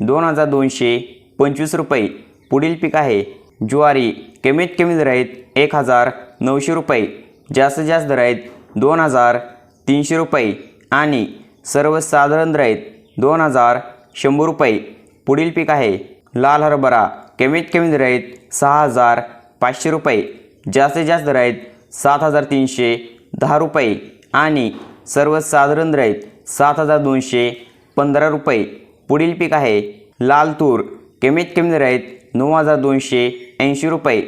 दोन हजार दोनशे पंचवीस रुपये. पुढील पीक आहे ज्वारी. कमीत कमी दर आहेत एक हजार नऊशे रुपये. जास्तीत जास्त दर आहेत दोन हजार तीनशे रुपये. आणि सर्वसाधारण दर आहेत दोन हजार शंभर रुपये. पुढील पीक आहे लाल हरभरा. कमीत कमी दर आहेत सहा हजार पाचशे रुपये. जास्तीत जास्त दर आहेत सात हजार तीनशे दहा रुपये. आणि सर्वसाधारण दर आहेत सात हजार दोनशे पंधरा रुपये. पुढील पीक आहे लाल तूर. कमीत कमी दर आहेत नऊ हजार दोनशे ऐंशी रुपये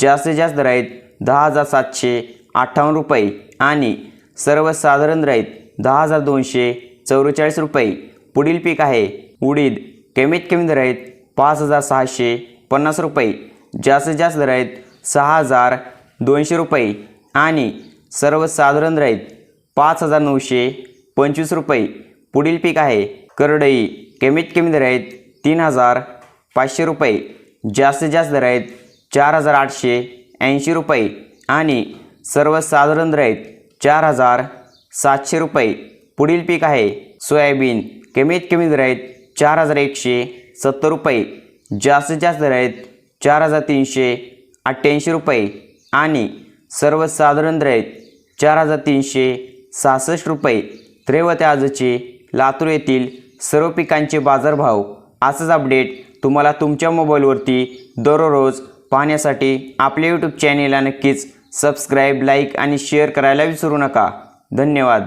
जास्तीत जास्त दर आहेत दहा हजार सातशे अठ्ठावन्न रुपये आणि सर्वसाधारण दर आहेत दहा हजार दोनशे चौवेचाळीस रुपये. पुढील पीक आहे उडीद. कमीत कमी दर आहेत पाच हजार सहाशे पन्नास रुपये जास्तीत जास्त दर आहेत सहा हजार दोनशे रुपये आणि सर्वसाधारण दर आहेत पाच हजार नऊशे पंचवीस रुपये. पुढील पीक आहे करडई. कमीत कमी दर आहेत तीन हजार पाचशे रुपये जास्तीत जास्त दर आहेत चार हजार आठशे ऐंशी रुपये आणि सर्वसाधारण दर आहेत चार हजार सातशे रुपये. पुढील पीक आहे सोयाबीन कमीत कमी दर आहेत चार हजार एकशे सत्तर रुपये जास्तीत जास्त दर आहेत चार हजार तीनशे अठ्ठ्याऐंशी रुपये आणि सर्वसाधारण दर आहेत चार हजार तीनशे सहासष्ट रुपये. त्रेवते आजचे लातूर येथील सर्व पिकांचे बाजारभाव असंच अपडेट तुम्हाला तुमच्या मोबाईलवरती दररोज पाहण्यासाठी आपल्या यूट्यूब चॅनेलला नक्कीच सबस्क्राईब लाईक आणि शेअर करायला विसरू नका. धन्यवाद.